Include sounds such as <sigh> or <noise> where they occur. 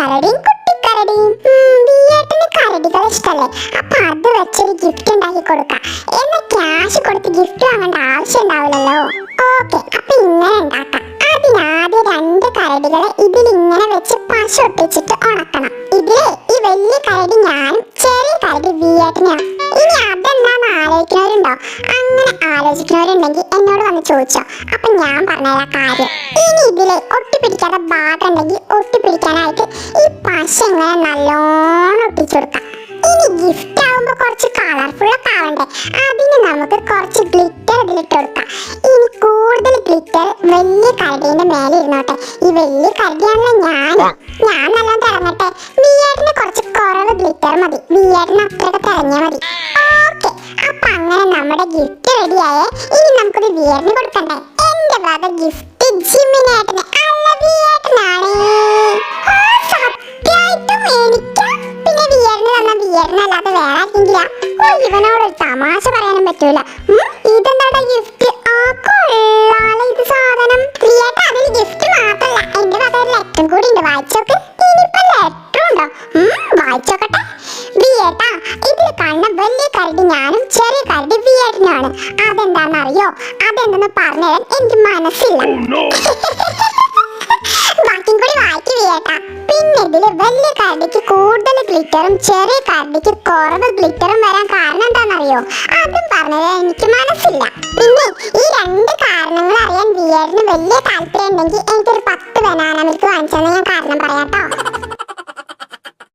അമ്മക്കരടിയും കുട്ടിക്കരടിയും. ബിയേട്ടന് കരടികൾ ഇഷ്ടല്ലേ? അപ്പൊ അത് വെച്ചൊരു ഗിഫ്റ്റ് ഉണ്ടാക്കി കൊടുക്കാം. എന്നാ ക്യാഷ് കൊടുത്ത് ഗിഫ്റ്റ് വാങ്ങേണ്ട ആവശ്യം ഉണ്ടാവില്ലല്ലോ. ഓക്കെ അപ്പൊ ഇങ്ങനെ ഉണ്ടാക്കാം. അതിനാദ്യം രണ്ട് കരടികളെ ഇതിലിങ്ങനെ വെച്ച് പശ ഒട്ടിച്ചിട്ട് ഉണക്കണം. ഇതിലെ ഈ വലിയ കരടി ഞാനും ചെറിയ കരടി വിയേട്ടനെയാണ് ഇനി അതെന്താന്ന് ആലോചിക്കുന്നവരുണ്ടോ? അങ്ങനെ ആലോചിക്കുന്നവരുണ്ടെങ്കിൽ എന്നോട് വന്ന് ചോദിച്ചോ. അപ്പൊ ഞാൻ പറഞ്ഞുതരാം കാര്യം. ഇനി ഇതിലെ ഒട്ടിപ്പിടിക്കാത്ത ഭാഗം ഉണ്ടെങ്കിൽ ഒട്ടിപ്പിടിക്കാനായിട്ട് ഈ പശ നല്ലോണം ഒട്ടിച്ചു കൊടുക്കാം. ഇനി ഗിഫ്റ്റ് ആവുമ്പോ കുറച്ച് കളർഫുൾ ഒക്കെ ആവണ്ടേ? അതിന് നമുക്ക് കുറച്ച് ഗ്ലിറ്റർ ഇതിലിട്ട് കൊടുക്കാം. ഇനി കൂടുതൽ ഗ്ലിറ്റർ വലിയ കരടീന്റെ മേലെ ഇരുന്നോട്ടെ. ഈ വലിയ കരടിയാണല്ലോ ഞാൻ. ഞാൻ നല്ല തിരഞ്ഞെ വിയേട്ടിന് കുറച്ച് കുറവ് ഗ്ലിറ്റർ മതി. വിയേട്ടിന് അത്രയൊക്കെ തിരഞ്ഞാൽ മതി. ഓക്കെ. അപ്പൊ അങ്ങനെ നമ്മുടെ ഗിഫ്റ്റ് റെഡിയായേ ഇനി നമുക്കൊരു വിയറിന് കൊടുക്കണ്ടേ? എന്റെ ഭാഗം ഗിഫ്റ്റ് ജിമ്മിനേട്ടന് വിയറിനല്ലാതെ വേറെ ആർക്കെങ്കിലാ ഓ ഇവനോട് ഒരു തമാശ പറയാനും പറ്റൂല. ഇതെന്താ ഗിഫ്റ്റ് ആ കൊള്ളാലോ ഇത് സാധനം. വിയേട്ട അതിൽ ഗിഫ്റ്റ് മാത്രല്ല. എന്റെ വക ഒരു ലെറ്ററും കൂടി ഉണ്ട്. വായിച്ചോക്ക് ഇനിയിപ്പോ ലെറ്റർ ഉണ്ടോ? വായിച്ചോക്കട്ടെ വിയേട്ടാ ഇതിൽ കാണുന്ന വലിയ കരടി ഞാനും ചെറിയ കരടി വിയേട്ടനുമാണ്. അതെന്താണെന്നറിയോ അതെന്തെന്ന് പറഞ്ഞുതരാൻ എനിക്ക് മനസ്സില്ല. <laughs> ബാക്കിയും കൂടി വായിക്ക് വിയേട്ടാ. പിന്നെ ഇതിൽ വലിയ കരടിക്ക് കൂടുതൽ ഗ്ലിറ്ററും ചെറിയ കരടിക്ക് കുറവ് ഗ്ലിറ്ററും വരാൻ കാരണം എന്താണെന്നറിയോ? അതും പറഞ്ഞത് എനിക്ക് മനസ്സില്ല. പിന്നെ ഈ രണ്ട് കാരണങ്ങൾ അറിയാൻ വിയേറിന് വലിയ താല്പര്യം ഉണ്ടെങ്കിൽ എനിക്കൊരു പത്ത് ബനാന മിൽക്ക് വാങ്ങിച്ചാൽ